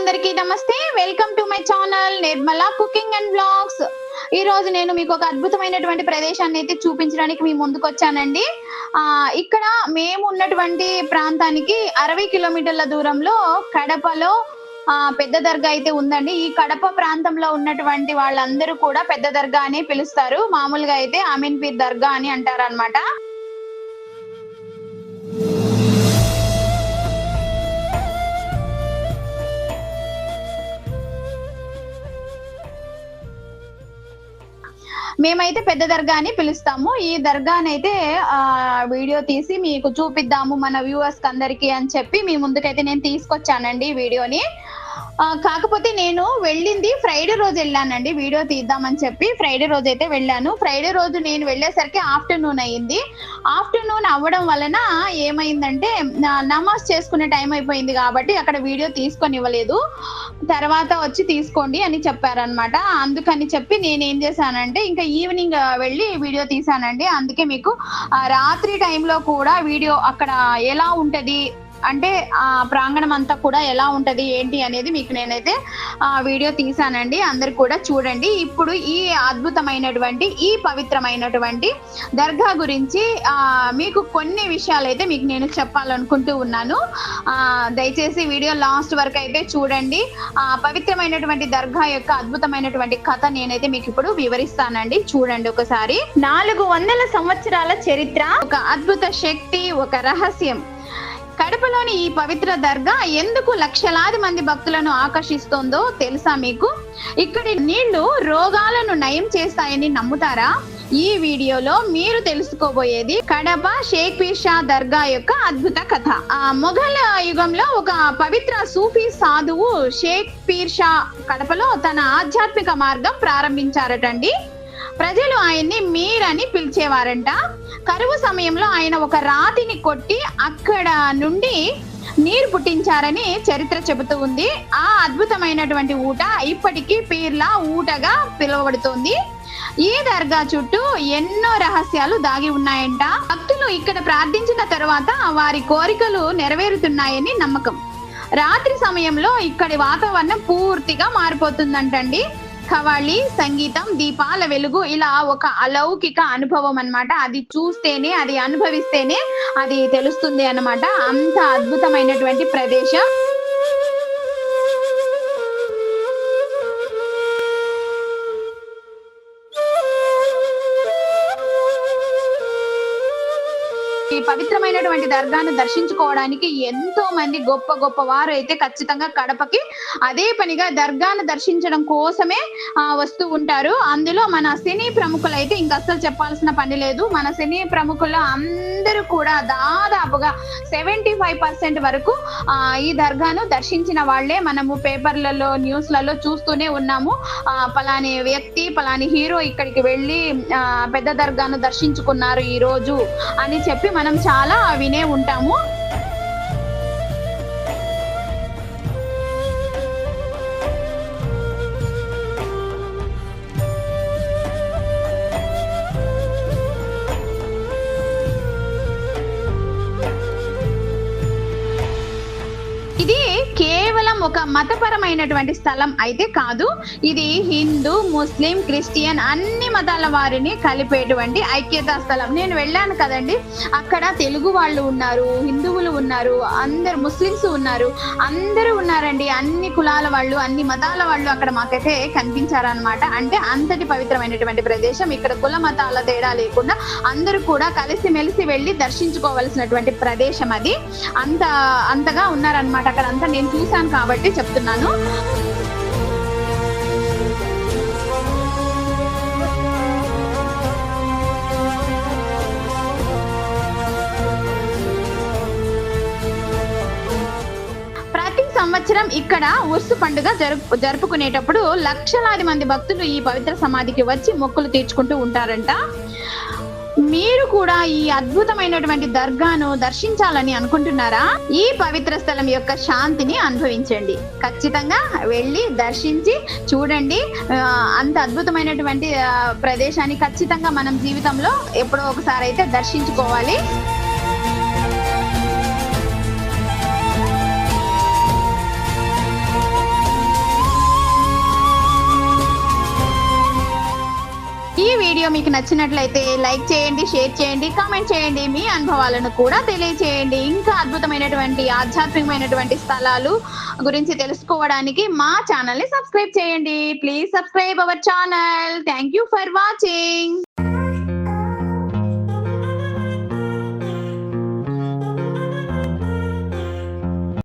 అందరికీ నమస్తే. Welcome to my channel Nirmala cooking and blogs ఈ రోజు నేను మీకు ఒక అద్భుతమైనటువంటి ప్రదేశాన్ని అయితే చూపించడానికి మీ ముందుకు వచ్చానండి. ఆ ఇక్కడ మేము ఉన్నటువంటి ప్రాంతానికి అరవై కిలోమీటర్ల దూరంలో కడపలో ఆ పెద్ద దర్గా అయితే ఉందండి. ఈ కడప ప్రాంతంలో ఉన్నటువంటి వాళ్ళందరూ కూడా పెద్ద దర్గా అని పిలుస్తారు. మామూలుగా అయితే అమీన్ పీర్ దర్గా అని అంటారు అనమాట మేమైతే పెద్ద దర్గా అని పిలుస్తాము. ఈ దర్గానైతే ఆ వీడియో తీసి మీకు చూపిద్దాము మన వ్యూవర్స్ అందరికి అని చెప్పి మీ ముందుకైతే నేను తీసుకొచ్చానండి వీడియోని. కాకపోతే నేను వెళ్ళింది ఫ్రైడే రోజు వెళ్ళానండి. వీడియో తీద్దామని చెప్పి ఫ్రైడే రోజు అయితే వెళ్ళాను. ఫ్రైడే రోజు నేను వెళ్ళేసరికి ఆఫ్టర్నూన్ అయ్యింది. ఆఫ్టర్నూన్ అవ్వడం వలన ఏమైందంటే నమాజ్ చేసుకునే టైం అయిపోయింది కాబట్టి అక్కడ వీడియో తీసుకొని ఇవ్వలేదు తర్వాత వచ్చి తీసుకోండి అని చెప్పారనమాట అందుకని చెప్పి నేను ఏం చేశానంటే ఇంకా ఈవినింగ్ వెళ్ళి వీడియో తీసానండి అందుకే మీకు రాత్రి టైంలో కూడా వీడియో అక్కడ ఎలా ఉంటది అంటే ఆ ప్రాంగణం అంతా కూడా ఎలా ఉంటది ఏంటి అనేది మీకు నేనైతే ఆ వీడియో తీసానండి అందరు కూడా చూడండి. ఇప్పుడు ఈ అద్భుతమైనటువంటి ఈ పవిత్రమైనటువంటి దర్గా గురించి ఆ మీకు కొన్ని విషయాలు అయితే మీకు నేను చెప్పాలనుకుంటూ ఉన్నాను. ఆ దయచేసి వీడియో లాస్ట్ వరకు అయితే చూడండి. ఆ పవిత్రమైనటువంటి దర్గా యొక్క అద్భుతమైనటువంటి కథ నేనైతే మీకు ఇప్పుడు వివరిస్తానండి. చూడండి ఒకసారి. నాలుగు వందల సంవత్సరాల చరిత్ర ఒక అద్భుత శక్తి ఒక రహస్యం. కడపలోని ఈ పవిత్ర దర్గా ఎందుకు లక్షలాది మంది భక్తులను ఆకర్షిస్తోందో తెలుసా మీకు? ఇక్కడి నీళ్ళు రోగాలను నయం చేస్తాయని నమ్ముతారా? ఈ వీడియోలో మీరు తెలుసుకోబోయేది కడప షేక్ పీషా దర్గా యొక్క అద్భుత కథ. ఆ మొఘల్ యుగంలో ఒక పవిత్ర సూఫీ సాధువు షేక్ పీర్ షా కడపలో తన ఆధ్యాత్మిక మార్గం ప్రారంభించారటండి. ప్రజలు ఆయన్ని మీర్ అని పిలిచేవారంట. కరువు సమయంలో ఆయన ఒక రాతిని కొట్టి అక్కడ నుండి నీరు పుట్టించారని చరిత్ర చెబుతూ ఉంది. ఆ అద్భుతమైనటువంటి ఊట ఇప్పటికీ పీర్లా ఊటగా పిలువబడుతోంది. ఈ దర్గా చుట్టూ ఎన్నో రహస్యాలు దాగి ఉన్నాయంట. భక్తులు ఇక్కడ ప్రార్థించిన తర్వాత వారి కోరికలు నెరవేరుతున్నాయని నమ్మకం. రాత్రి సమయంలో ఇక్కడి వాతావరణం పూర్తిగా మారిపోతుందంటండి. ఖవాళి సంగీతం దీపాల వెలుగు ఇలా ఒక అలౌకిక అనుభవం అన్నమాట. అది చూస్తేనే అది అనుభవిస్తేనే అది తెలుస్తుంది అనమాట అంత అద్భుతమైనటువంటి ప్రదేశం. పవిత్రమైనటువంటి దర్గాను దర్శించుకోవడానికి ఎంతో మంది గొప్ప గొప్ప వారు అయితే ఖచ్చితంగా కడపకి అదే పనిగా దర్గాను దర్శించడం కోసమే ఆ, వస్తూ ఉంటారు. అందులో మన సినీ ప్రముఖులు అయితే ఇంకా అస్సలు చెప్పాల్సిన పని లేదు. మన సినీ ప్రముఖులు అందరూ కూడా దాదాపుగా సెవెంటీ ఫైవ్ పర్సెంట్ వరకు ఆ, ఈ దర్గాను దర్శించిన వాళ్ళే మనము పేపర్లలో న్యూస్లలో చూస్తూనే ఉన్నాము. ఆ, పలాని వ్యక్తి పలాని హీరో ఇక్కడికి వెళ్ళి ఆ, పెద్ద దర్గాను దర్శించుకున్నారు ఈ రోజు అని చెప్పి మనం చాలా వినే ఉంటాము. ఇది ఒక మతపరమైనటువంటి స్థలం అయితే కాదు. ఇది హిందూ ముస్లిం క్రిస్టియన్ అన్ని మతాల వారిని కలిపేటువంటి ఐక్యతా స్థలం. నేను వెళ్ళాను కదండి. అక్కడ తెలుగు వాళ్ళు ఉన్నారు హిందువులు ఉన్నారు అందరు ముస్లిమ్స్ ఉన్నారు. అందరూ ఉన్నారండి. అన్ని కులాల వాళ్ళు అన్ని మతాల వాళ్ళు అక్కడ మాకైతే కనిపించారనమాట అంటే అంతటి పవిత్రమైనటువంటి ప్రదేశం. ఇక్కడ కుల మతాల తేడా లేకుండా అందరూ కూడా కలిసి మెలిసి వెళ్ళి దర్శించుకోవలసినటువంటి ప్రదేశం అది. అంత అంతగా ఉన్నారనమాట అక్కడ అంతా నేను చూశాను కాబట్టి చెప్తున్నాను. సంవత్సరం ఇక్కడ ఉర్సు పండుగ జరుపు జరుపుకునేటప్పుడు లక్షలాది మంది భక్తులు ఈ పవిత్ర సమాధికి వచ్చి మొక్కులు తీర్చుకుంటూ ఉంటారంట. మీరు కూడా ఈ అద్భుతమైనటువంటి దర్గాను దర్శించాలని అనుకుంటున్నారా? ఈ పవిత్ర స్థలం యొక్క శాంతిని అనుభవించండి. ఖచ్చితంగా వెళ్ళి దర్శించి చూడండి. అంత అద్భుతమైనటువంటి ప్రదేశాన్ని ఖచ్చితంగా మనం జీవితంలో ఎప్పుడో ఒకసారి అయితే దర్శించుకోవాలి. వీడియో మీకు నచ్చినట్లయితే లైక్ చేయండి షేర్ చేయండి కామెంట్ చేయండి. మీ అనుభవాలను కూడా తెలియచేయండి. ఇంకా అద్భుతమైనటువంటి ఆధ్యాత్మికమైనటువంటి స్థలాలు గురించి తెలుసుకోవడానికి మా ఛానల్ని సబ్స్క్రైబ్ చేయండి. Please subscribe our channel. Thank you for watching